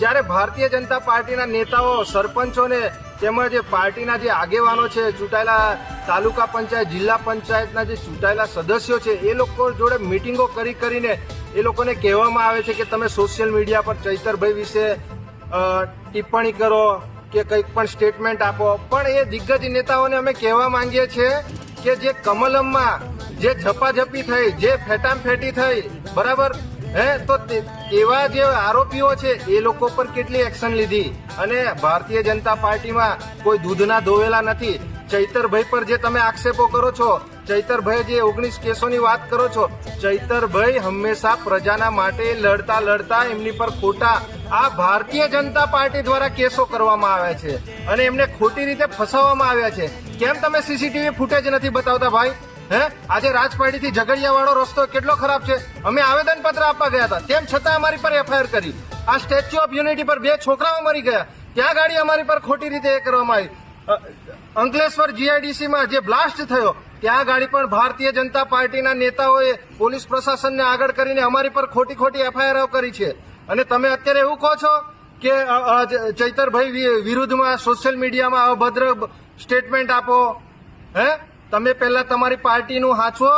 જ્યારે ભારતીય જનતા પાર્ટીના નેતાઓ, સરપંચોને તેમજ પાર્ટીના જે આગેવાનો છે, ચૂંટાયેલા તાલુકા પંચાયત, જિલ્લા પંચાયતના જે ચૂંટાયેલા સદસ્યો છે, એ લોકો જોડે મિટિંગો કરી કરીને એ લોકોને કહેવામાં આવે છે કે તમે સોશિયલ મીડિયા પર ચૈતરભાઈ વિશે ટિપ્પણી કરો કે કંઈક પણ સ્ટેટમેન્ટ આપો. પણ એ દિગ્ગજ નેતાઓને અમે કહેવા માંગીએ છીએ કે જે કમલમમાં જે ઝપાઝપી થઈ, જે ફેટામફેટી થઈ, બરાબર? હે, તો એવા જે આરોપીઓ છે, એ લોકો પર કેટલી એક્શન લીધી? અને ભારતીય જનતા પાર્ટીમાં કોઈ દૂધના ધોવેલા નથી. ચૈતરભાઈ પર જે તમે આક્ષેપો કરો છો, ચૈતરભાઈ જે ઓગણીસ કેસોની વાત કરો છો, ચૈતરભાઈ હંમેશા પ્રજાના માટે લડતા લડતા એમની પર ખોટા આ ભારતીય જનતા પાર્ટી દ્વારા કેસો કરવામાં આવ્યા છે. અને એમને ખોટી રીતે ફસાવવામાં આવ્યા છે. કેમ તમે સીસીટીવી ફૂટેજ નથી બતાવતા ભાઈ? હે? આજે રાજપાડીથી ઝઘડિયા વાળો રસ્તો કેટલો ખરાબ છે? અમે આવેદન પત્ર આપવા ગયા હતા. તેમ છતાં અમારી પર એફઆઈઆર કરી. આ સ્ટેચ્યુ ઓફ યુનિટી પર બે છોકરાઓ મરી ગયા. ત્યાં ગાડી અમારી પર ખોટી રીતે એ કરવામાં આવી. અંકલેશ્વર જીઆઈડીસીમાં જે બ્લાસ્ટ થયો, ત્યાં ગાડી પણ ભારતીય જનતા પાર્ટીના નેતાઓએ પોલીસ પ્રશાસનને આગળ કરીને અમારી પર ખોટી ખોટી એફઆઈઆર કરી છે. અને તમે અત્યારે એવું કહો છો કે ચૈતરભાઈ વિરુદ્ધમાં સોશિયલ મીડિયામાં અભદ્ર સ્ટેટમેન્ટ આપો. હે? તમે પહેલા તમારી પાર્ટીનું હાચવો.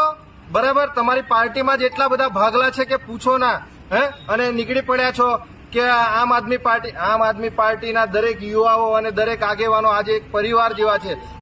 બરાબર? તમારી પાર્ટીમાં જ એટલા બધા ભાગલા છે કે પૂછો ના, હે? અને નીકળી પડ્યા છો કે આમ આદમી પાર્ટી, આમ આદમી પાર્ટીના દરેક યુવાઓ અને દરેક આગેવાનો આજે એક પરિવાર જેવા છે.